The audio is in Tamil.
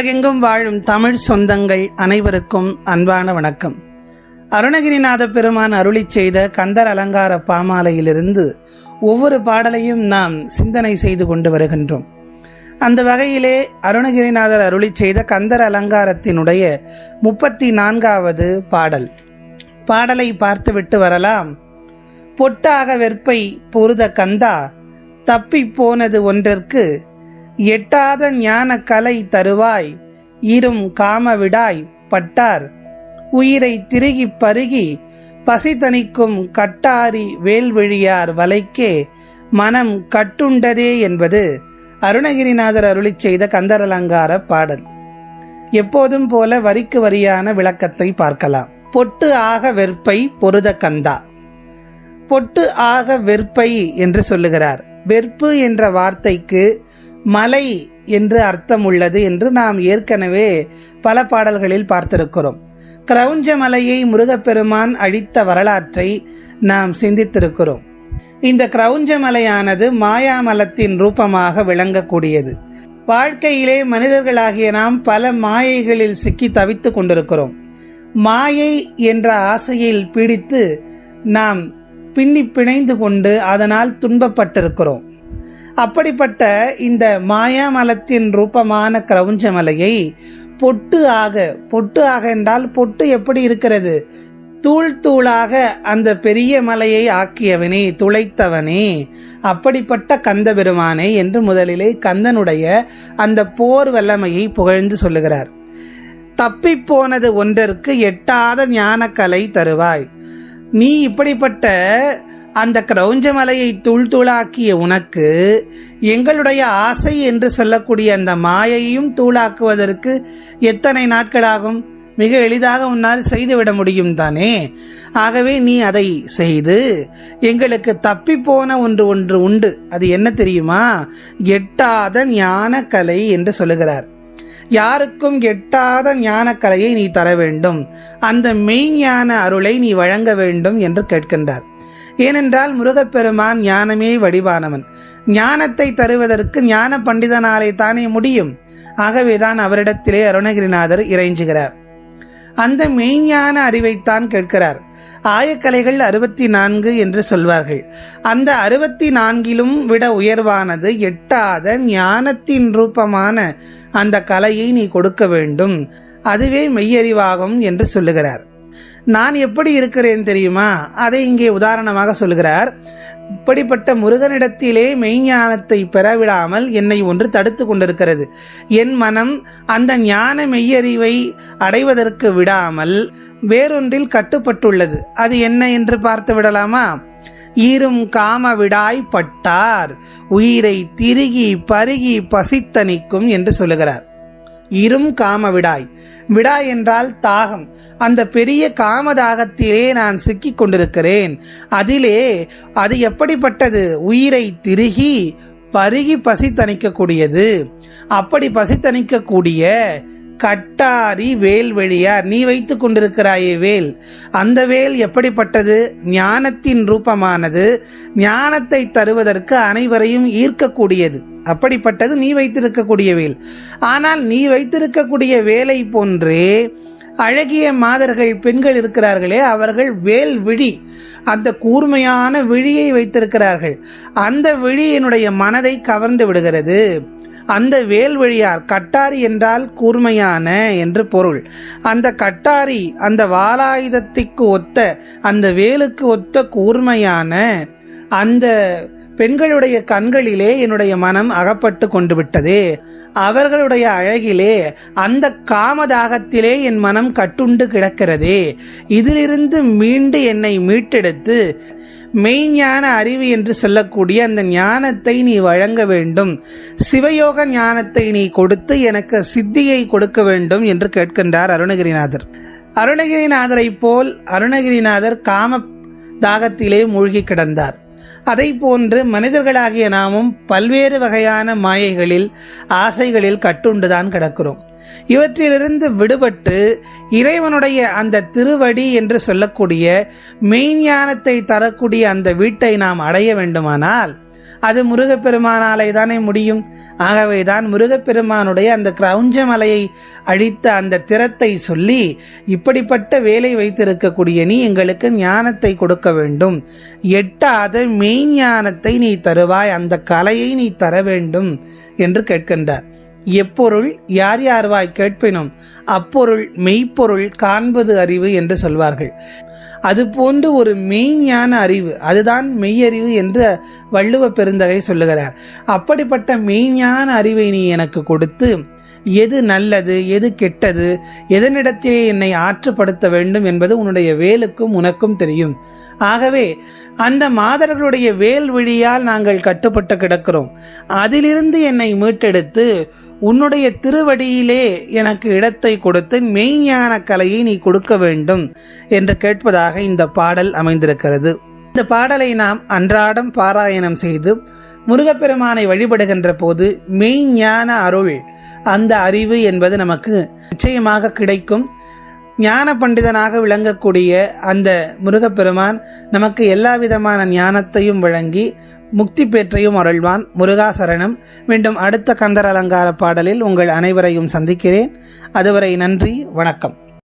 உலகெங்கும் வாழும் தமிழ் சொந்தங்கள் அனைவருக்கும் அன்பான வணக்கம். அருணகிரிநாத பெருமான் அருளிச் செய்த கந்தர் அலங்கார பாமாலையிலிருந்து ஒவ்வொரு பாடலையும் நாம் சிந்தனை செய்து கொண்டு வருகின்றோம். அந்த வகையிலே அருணகிரிநாதர் அருளி செய்த கந்தர் அலங்காரத்தினுடைய முப்பத்தி நான்காவது பாடல். பாடலை பார்த்துவிட்டு வரலாம். பொட்டாக வெற்பை பொருத கந்தா தப்பிப் போனது ஒன்றிற்கு எட்டாத ஞான கலை தருவாய். இரும் காமவிடாய் பட்டார். உயிரை திருகி பருகி பசி தணிக்கும் கட்டாரி வேல்விழியார் வலைக்கே மனம் கட்டுண்டதே என்பது அருணகிரிநாதர் அருளிச் செய்த கந்தரலங்கார பாடல். எப்போதும் போல வரிக்கு வரியான விளக்கத்தை பார்க்கலாம். பொட்டு ஆக வெற்பை பொருத கந்தா. பொட்டு ஆக வெற்பை என்று சொல்லுகிறார். வெற்பு என்ற வார்த்தைக்கு மலை என்று அர்த்தம் உள்ளது என்று நாம் ஏற்கனவே பல பாடல்களில் பார்த்திருக்கிறோம். கிரௌஞ்ச மலையை முருகப்பெருமான் அழித்த வரலாற்றை நாம் சிந்தித்திருக்கிறோம். இந்த கிரௌஞ்ச மலையானது மாயாமலத்தின் ரூபமாக விளங்கக்கூடியது. வாழ்க்கையிலே மனிதர்களாகிய நாம் பல மாயைகளில் சிக்கி தவித்துக் கொண்டிருக்கிறோம். மாயை என்ற ஆசையில் பீடித்து நாம் பின்னி பிணைந்து கொண்டு அதனால் துன்பப்பட்டிருக்கிறோம். அப்படிப்பட்ட இந்த மாயாமலத்தின் ரூபமான கிரவுஞ்ச மலையை பொட்டு ஆக பொட்டு ஆக என்றால் பொட்டு எப்படி இருக்கிறது? தூள் தூளாக அந்த பெரிய மலையை ஆக்கியவனே துளைத்தவனே அப்படிப்பட்ட கந்த பெருமானே என்று முதலிலே கந்தனுடைய அந்த போர் வல்லமையை புகழ்ந்து சொல்லுகிறார். தப்பிப்போனது ஒன்றிற்கு எட்டாத ஞானக்கலை தருவாய். நீ இப்படிப்பட்ட அந்த கிரௌஞ்ச மலையை தூள் தூளாக்கிய உனக்கு எங்களுடைய ஆசை என்று சொல்லக்கூடிய அந்த மாயையும் தூளாக்குவதற்கு எத்தனை நாட்களாகும்? மிக எளிதாக உன்னால் செய்துவிட முடியும் தானே? ஆகவே நீ அதை செய்து எங்களுக்கு தப்பி போன ஒன்று ஒன்று உண்டு. அது என்ன தெரியுமா? எட்டாத ஞான கலை என்று சொல்லுகிறார். யாருக்கும் எட்டாத ஞானக்கலையை நீ தர வேண்டும். அந்த மெய்ஞான அருளை நீ வழங்க வேண்டும் என்று கேட்கின்றார். ஏனென்றால் முருகப்பெருமான் ஞானமே வடிவானவன். ஞானத்தை தருவதற்கு ஞான பண்டிதனாலே தானே முடியும். ஆகவேதான் அவரிடத்திலே அருணகிரிநாதர் இறைஞ்சுகிறார். அந்த மெய்ஞான அறிவைத்தான் கேட்கிறார். ஆயக்கலைகள் அறுபத்தி நான்கு என்று சொல்வார்கள். அந்த அறுபத்தி நான்கிலும் விட உயர்வானது எட்டாத ஞானத்தின் ரூபமான அந்த கலையை நீ கொடுக்க வேண்டும். அதுவே மெய்யறிவாகும் என்று சொல்லுகிறார். நான் எப்படி இருக்கிறேன் தெரியுமா? அதை இங்கே உதாரணமாக சொல்கிறார் இப்படிப்பட்ட முருகனிடத்திலே மெய்ஞானத்தை பெறவிடாமல் என்னை ஒன்று தடுத்து கொண்டிருக்கிறது. என் மனம் அந்த ஞான மெய்யறிவை அடைவதற்கு விடாமல் வேறொன்றில் கட்டுப்பட்டுள்ளது. அது என்ன என்று பார்த்து விடலாமா? ஈரும் காம விடாய் பட்டார். உயிரை திருகி பருகி பசித்தனிக்கும் என்று சொல்லுகிறார். இரும் காம விடாய். விடாய் என்றால் தாகம். அந்த பெரிய காமதாகத்திலே நான் சிக்கிக் கொண்டிருக்கிறேன். அதிலே அது எப்படிப்பட்டது? உயிரை திருகி பருகி பசி தணிக்கக்கூடியது அப்படி பசி தணிக்கக்கூடிய கட்டாரி வேல் வழியார் நீ வைத்து கொண்டிருக்கிறாயே வேல். அந்த வேல் எப்படிப்பட்டது? ஞானத்தின் ரூபமானது. ஞானத்தை தருவதற்கு அனைவரையும் ஈர்க்கக்கூடியது. அப்படிப்பட்டது நீ வைத்திருக்கக்கூடிய வேல். ஆனால் நீ வைத்திருக்கக்கூடிய வேலை போன்றே அழகிய மாதர்கள் பெண்கள் இருக்கிறார்களே அவர்கள் வேல் விழி அந்த கூர்மையான விழியை வைத்திருக்கிறார்கள். அந்த விழி என்னுடைய மனதை கவர்ந்து விடுகிறது. அந்த வேல் வழியார் கட்டாரி என்றால் கூர்மையான என்று பொருள். அந்த கட்டாரி அந்த வாலாயுதத்திற்கு ஒத்த அந்த வேலுக்கு ஒத்த கூர்மையான அந்த பெண்களுடைய கண்களிலே என்னுடைய மனம் அகப்பட்டு கொண்டு விட்டது அவர்களுடைய அழகிலே அந்த காமதாகத்திலே என் மனம் கட்டுண்டு கிடக்கிறதே. இதிலிருந்து மீண்டு என்னை மீட்டெடுத்து மெய்ஞான அறிவு என்று சொல்லக்கூடிய அந்த ஞானத்தை நீ வழங்க வேண்டும். சிவயோக ஞானத்தை நீ கொடுத்து எனக்கு சித்தியை கொடுக்க வேண்டும் என்று கேட்கின்றார் அருணகிரிநாதர். அருணகிரிநாதரை போல் அருணகிரிநாதர் காம தாகத்திலே மூழ்கி கிடந்தார். அதை போன்று மனிதர்களாகிய நாமும் பல்வேறு வகையான மாயைகளில் ஆசைகளில் கட்டுண்டுதான் கிடக்கிறோம். இவற்றிலிருந்து விடுபட்டு இறைவனுடைய அந்த திருவடி என்று சொல்லக்கூடிய மெய்ஞானத்தை தரக்கூடிய அந்த வீட்டை நாம் அடைய வேண்டுமானால் அது முருகப்பெருமானாலே தானே முடியும். ஆகவே தான் முருகப்பெருமானுடைய அந்த கிரௌஞ்ச மலையை அழித்த அந்த திறத்தை சொல்லி இப்படிப்பட்ட வேலை வைத்திருக்கக்கூடிய நீ எங்களுக்கு ஞானத்தை கொடுக்க வேண்டும். எட்டாத மெய்ஞானத்தை நீ தருவாய் அந்த கலையை நீ தர வேண்டும் என்று கேட்கின்றார். எப்பொருள் யார் யார்வாய் கேட்பினும் அப்பொருள் மெய்ப்பொருள் காண்பது அறிவு என்று சொல்வார்கள். அது போன்று ஒரு மெய்ஞான அறிவு அதுதான் மெய்யறிவு என்று வள்ளுவ பெருந்தகை சொல்லுகிறார். அப்படிப்பட்ட மெய்ஞான அறிவை நீ எனக்கு கொடுத்து எது நல்லது எது கெட்டது எதனிடத்திலே என்னை ஆற்றுப்படுத்த வேண்டும் என்பது உன்னுடைய வேலுக்கும் உனக்கும் தெரியும். ஆகவே அந்த மாதர்களுடைய வேல் வழியால் நாங்கள் கட்டுப்பட்டு கிடக்கிறோம். அதிலிருந்து என்னை மீட்டெடுத்து உன்னுடைய திருவடியிலே எனக்கு இடத்தை கொடுத்து மெய்ஞான கலையை நீ கொடுக்க வேண்டும் என்று கேட்பதாக இந்த பாடல் அமைந்திருக்கிறது. இந்த பாடலை நாம் அன்றாடம் பாராயணம் செய்து முருகப்பெருமானை வழிபடுகின்ற போது மெய்ஞான அருள் அந்த அறிவு என்பது நமக்கு நிச்சயமாக கிடைக்கும். ஞான பண்டிதனாக விளங்கக்கூடிய அந்த முருகப்பெருமான் நமக்கு எல்லா விதமான ஞானத்தையும் வழங்கி முக்தி பெற்றையும் அருள்வான் முருகாசரணம். மீண்டும் அடுத்த கந்தர் அலங்கார பாடலில் உங்கள் அனைவரையும் சந்திக்கிறேன். அதுவரை நன்றி வணக்கம்.